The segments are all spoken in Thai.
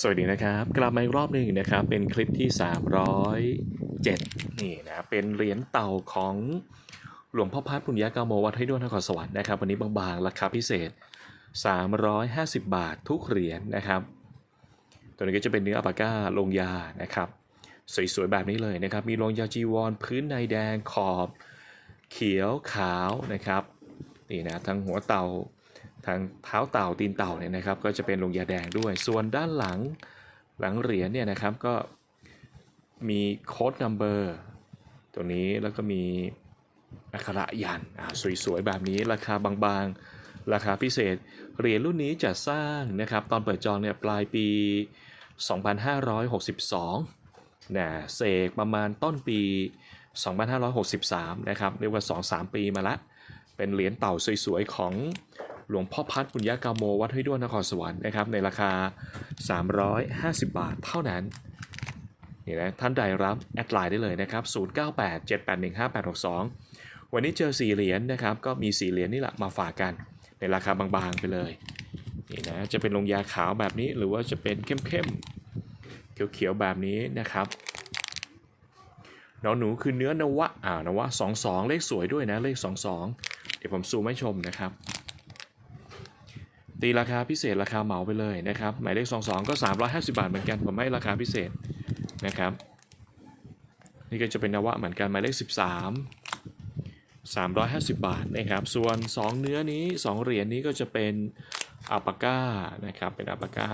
สวัสดีนะครับ กลับมาอีกรอบหนึ่งนะครับ เป็นคลิปที่ 307 นี่นะ เป็นเหรียญเต่าของหลวงพ่อพัดปุญญากาโมวัดให้ด้วยนครสวรรค์นะครับ วันนี้บางๆ ราคาพิเศษ 350 บาททุกเหรียญนะครับ ตัวนี้ก็จะเป็นเนื้ออัปาก้าลงยานะครับ สวยๆ แบบนี้เลยนะครับ มีลงยาจีวร พื้นในแดงขอบ เขียวขาวนะครับ นี่นะ ทั้งหัวเต่า ทางเท้าเต่าตีนเต่าเนี่ยนะครับ ก็จะเป็นลงยาแดงด้วย ส่วนด้านหลังหลังเหรียญเนี่ยนะครับก็มีโค้ดนัมเบอร์ตัวนี้แล้วก็มีอักขระยันสวยๆ แบบนี้ราคาบางๆ ราคาพิเศษ เหรียญรุ่นนี้จะสร้างนะครับ ตอนเปิดจองเนี่ยปลายปี 2562นะเสกประมาณต้นปี 2563 นะครับ เรียกว่า 2-3 ปีมาละ เป็นเหรียญเต่าสวยๆ ของ หลวงพ่อพัดปุญญากาโมวัดห้วยด้วนนครสวรรค์นะครับในราคา 350 บาทเท่านั้นนี่นะท่านใดรับแอดไลน์ได้เลยนะครับ 0987815862 วันนี้เจอ4เหรียญนะครับ ก็มี4เหรียญนี่แหละมาฝากกัน ในราคาบางๆไปเลยนี่นะจะเป็นลงยาขาวแบบนี้หรือว่าจะเป็นเข้มๆเขียวๆแบบนี้นะครับน้อนหนูคือเนื้อนวะอ่านวะ 22 เลขสวยด้วยนะเลข 22 เดี๋ยวผมซูมให้ชมนะครับ ตีราคาพิเศษราคาเหมาไปเลยนะครับหมายเลข 22 ก็ 350 บาทเหมือนกันผมให้ราคาพิเศษนะครับนี่ก็จะเป็นนวะเหมือนกันหมายเลข 13 350 บาทนะครับส่วน 2 เนื้อนี้ 2 เหรียญนี้ก็จะเป็นอัปปาก้านะครับเป็นอัปปาก้า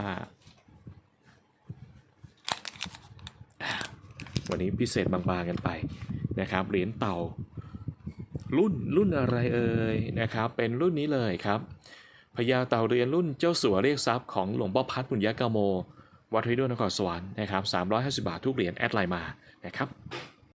วันนี้พิเศษบางๆกันไปนะครับเหรียญเต่ารุ่นรุ่นอะไรเอ่ยนะครับเป็นรุ่นนี้เลยครับ พญาเต่าเรียนรุ่นเจ้าสัวเรียกทรัพย์ของหลวงพ่อพัดปุญญะกาโม วัดห้วยด้วนนครสวรรค์นะครับ350 บาททุกเหรียญแอดไลน์มานะครับ